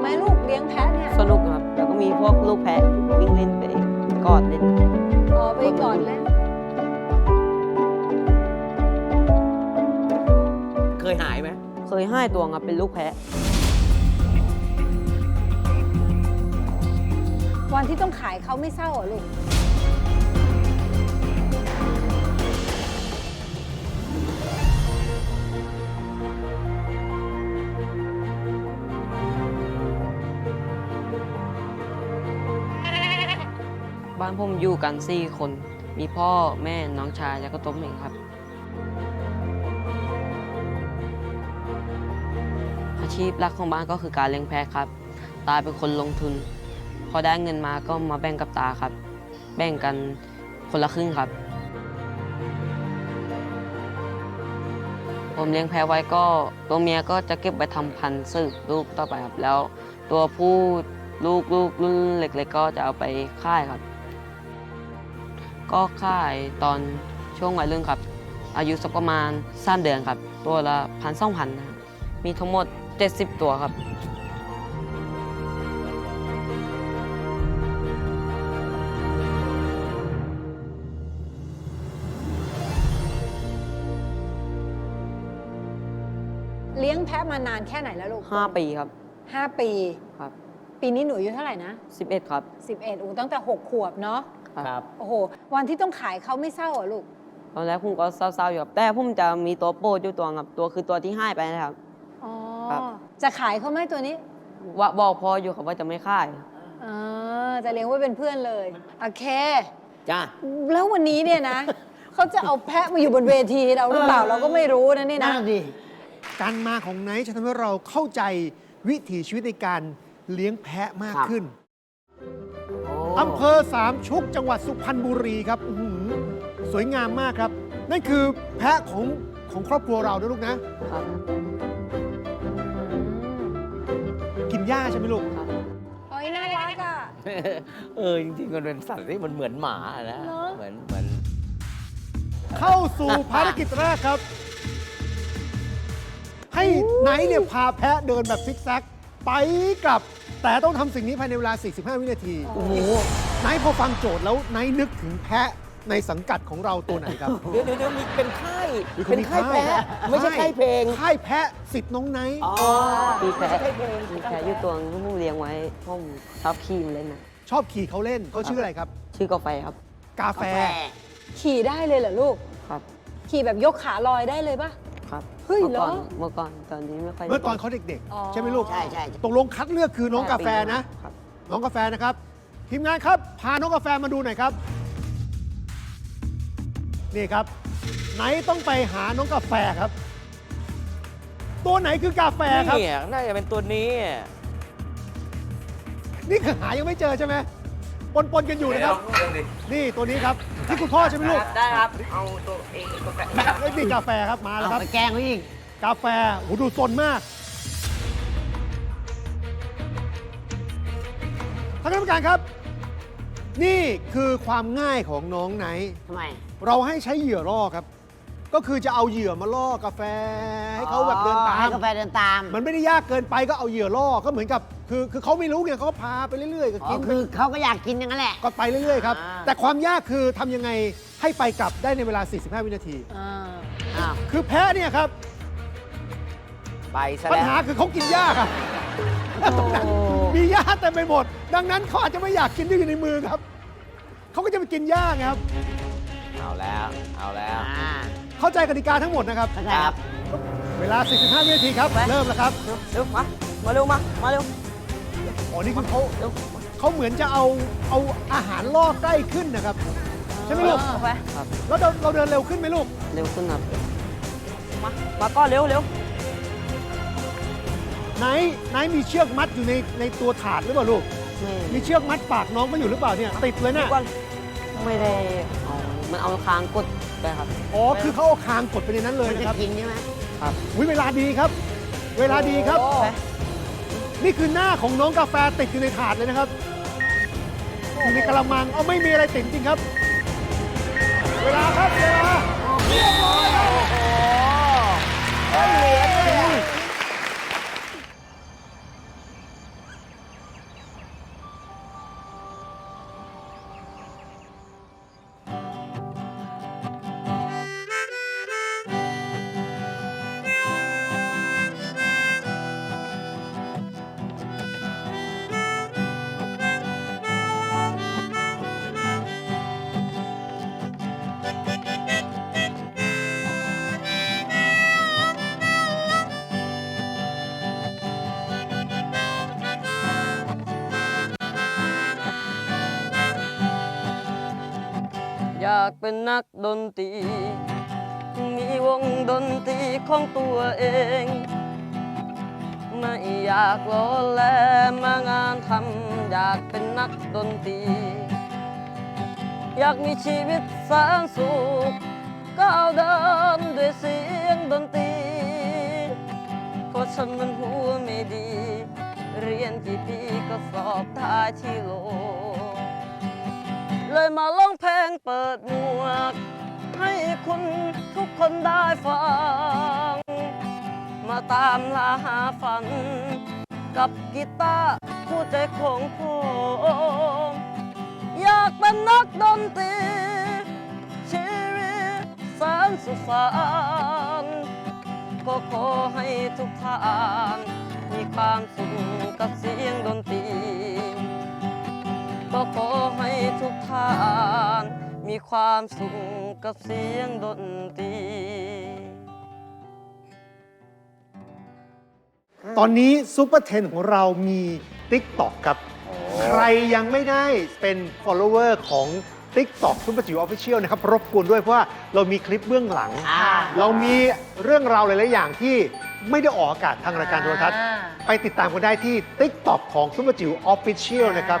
ไหมลูกเลี้ยงแพะเนี่ยสนุกครับ แล้วก็มีพวกลูกแพะวิ่งเล่นไปกอดเล่นอ๋อไปก่อนเล่นเคยหายไหมเคยให้ตัวครับเป็นลูกแพะ วันที่ต้องขายเขาไม่เศร้าเหรอลูกานผมอยู่กันสี่คน มีพ่อแม่น้องชายแล้วก็ตัวผมเองครับ อาชีพหลักของบ้านก็คือการเลี้ยงแพะครับ ตาเป็นคนลงทุน พอได้เงินมาก็มาแบ่งกับตาครับ แบ่งกันคนละครึ่งครับ ผมเลี้ยงแพะไว้ก็ตัวเมียก็จะเก็บไว้ทำพันธุ์สืบลูกต่อไปครับแล้ว ตัวผู้ลูกลูกรุ่นเล็กๆก็จะเอาไปค่ายครับ ก็ค่ายตอนช่วงวัยรุ่นครับ อายุสักประมาณ3เดือนครับ ตัวละพันสองพันนะครับมีทั้งหมด 70 ตัวครับ เลี้ยงแพะมานานแค่ไหนแล้วลูก5 ปีครับ ห้าปี ครับ ปีนี้หนูอายุเท่าไหร่นะ 11 ครับ 11อูตั้งแต่ 6 ขวบเนาะ ครับ โอ้โห วันที่ต้องขายเขาไม่เศร้าเหรอลูก ตอนแรกผมก็เศร้าๆอยู่ครับแต่ผมจะมีตัวโปรดอยู่ตัวครับตัวคือตัวที่ให้ไปนะครับ อ๋อ ครับ จะขายเขาไหมตัวนี้ว่าบอกพออยู่ครับว่าจะไม่ค่าย อ่าจะเลี้ยงไว้เป็นเพื่อนเลย โอเค จ้า แล้ววันนี้เนี่ยนะ เขาจะเอาแพะมาอยู่บนเวทีเราหรือเปล่าเราก็ไม่รู้นะนี่นะ นั่นดิ การมาของไนท์จะทำให้เราเข้าใจวิถีชีวิตในการเลี้ยงแพะมากครับ ขึ้น อำเภอสามชุกจังหวัดสุพรรณบุรีครับอื้อหือสวยงามมากครับ นั่นคือแพะของของครอบครัวเรานะลูกนะ ครับกินหญ้าใช่ไหมลูกครับโอ้ยน่ารักอะ เออจริงๆมันเป็นสัตว์ที่มันเหมือนหมานะเนอะ เหมือนเหมือนเข้าสู่ภารกิจแรกครับ ให้ไนท์เนี่ยพาแพะเดินแบบซิกแซก ไปกลับ แต่ต้องทำสิ่งนี้ภายในเวลา 45 วินาทีโอ้โหไนท์พอฟังโจทย์แล้วไนท์นึกถึงแพะในสังกัดของเราตัวไหนครับ เดี๋ยวเดี๋ยวเดี๋ยวมีเป็นค่ายมีคนเป็นมีค่ายค่ายแพ้ไม่ใช่ค่ายเพลงค่ายแพะสิทธิ์น้องไนท์อ๋อมีแพะไม่ใช่เพลงมีแพะอยู่ตัวนึงที่ผมเลี้ยงไว้ผมชอบขี่มันเล่นนะชอบขี่เขาเล่นเขาชื่ออะไรครับ ชื่อกาแฟครับ กาแฟ ขี่ได้เลยเหรอลูก ครับ ขี่แบบยกขาลอยได้เลยปะครับ เฮ้ยเมื่อก่อนเหรอเมื่อก่อนตอนนี้ไม่ค่อยเมื่อตอนเขาเด็กอ๋อ ๆ ใช่ไหมลูกใช่ใช่ ตกลงคัดเลือกคือน้องกาแฟนะ ครับ น้องกาแฟนะครับ ทีมงานครับ พาน้องกาแฟมาดูหน่อยครับ นี่ครับ ไหนต้องไปหาน้องกาแฟครับ ตัวไหนคือกาแฟครับ นี่น่าจะเป็นตัวนี้ นี่คือหายังไม่เจอใช่ไหม ปนปนๆกันอยู่นะครับ นี่ตัวนี้ครับนี่คุณพ่อใช่ไหมลูกได้ครับ เอาตัวเองกาแฟเอ้ยนี่กาแฟครับมาแล้วครับ ไปแกล้งเขาอีกกาแฟโหดูสนมากท่านคณะกรรมการครับ นี่คือความง่ายของน้องไนท์ทำไม เราให้ใช้เหยื่อล่อครับ ก็คือจะเอาเหยื่อมาล่อกาแฟ ให้เขาแบบเดินตาม ให้กาแฟเดินตาม มันไม่ได้ยากเกินไปก็เอาเหยื่อล่อก็เหมือนกับ คือคือเขาไม่รู้ไงเขาก็พาไปเรื่อยๆก็อ๋กิอนคือเขาก็อยากกินอย่างนั้นแหละ ก็ไปเรื่อยๆครับ อ่า แต่ความยากคือทำยังไงให้ไปกลับได้ในเวลา 45 วินาที อ่าอ้าวคือแพ้เนี่ยครับ ไปซะปัญแล้ว หาคือเขากินหญ้าครับแล้วตรงนั้นมีหญ้าเต็มไปหมด ดังนั้นเขาอาจจะไม่อยากกินที่อยู่ในมือครับ เขาก็จะไปกินหญ้าไงครับ เอาแล้ว เอาแล้ว อ่าเข้าใจกติกาทั้งหมดนะครับ เข้าใจครับ เวลา 45 วินาทีครับ เริ่มแล้วครับ เร็วมา มาเร็วมา มาเร็ว อ๋อนี่คือเขาเร็วเขาเหมือนจะเอาเอาอาหารล่อใกล้ขึ้นนะครับ ใช่ไหมลูกกาแฟครับ แล้วเราเราเดินเร็วขึ้นไหมลูก เร็วขึ้นครับ มามาก็เร็วเร็วไหนไหนมีเชือกมัดอยู่ในในตัวถาดหรือเปล่าลูก ไม่มีเชือกมัดปากน้องมันอยู่หรือเปล่าเนี่ยติดเลยเดี๋นะยวก่อนไม่ได้เอามันเอาค้างกดไปครับอ๋อคือเขาเอาคางกดไปในนั้นเลยมันนะจะครับกินใช่ไหมอุ้ยเวลาดีครับ เวลาดีครับ โอ้ นี่คือหน้าของน้องกาแฟติดอยู่ในถาดเลยนะครับอยู่ในกระมังเอาไม่มีอะไรติดจริงครับ เวลาครับเวลาเรียบร้อยากเป็นนักดนตรี มีวงดนตรีของตัวเอง ไม่อยากรอแลมางานทำอยากเป็นนักดนตรี อยากมีชีวิตแสนสุขก้าวเดินด้วยเสียงดนตรีเพราะฉันมันหัวไม่ดี เรียนกี่ปีก็สอบได้ที่โลเลยมาล เปิดหมวก ให้คุณทุกคนได้ฟัง มาตามลาหาฝัน กับกีตาร์ผู้ใจของผมอยากเป็นนักดนตรีชีวิตแสนสุขสันต์ก็ขอให้ทุกท่านมีความสุขกับเสียงดนตรี ก็ขอให้ทุกท่าน ความสุขกับเสียงดนตรีตอนนี้ซูเปอร์เทนของเรามี TikTok ครับ ใครยังไม่ได้เป็น follower ของ TikTok ซุปเปอร์จิ๋วออฟฟิเชียลนะครับ รบกวนด้วยเพราะว่าเรามีคลิปเบื้องหลังอ่าเรามีเรื่องราวหลาย ๆ อย่างที่ไม่ได้ออกอากาศทางรายการโทรทัศน์ ไปติดตามกันได้ที่ TikTok ของซุปเปอร์จิ๋วออฟฟิเชียลนะครับ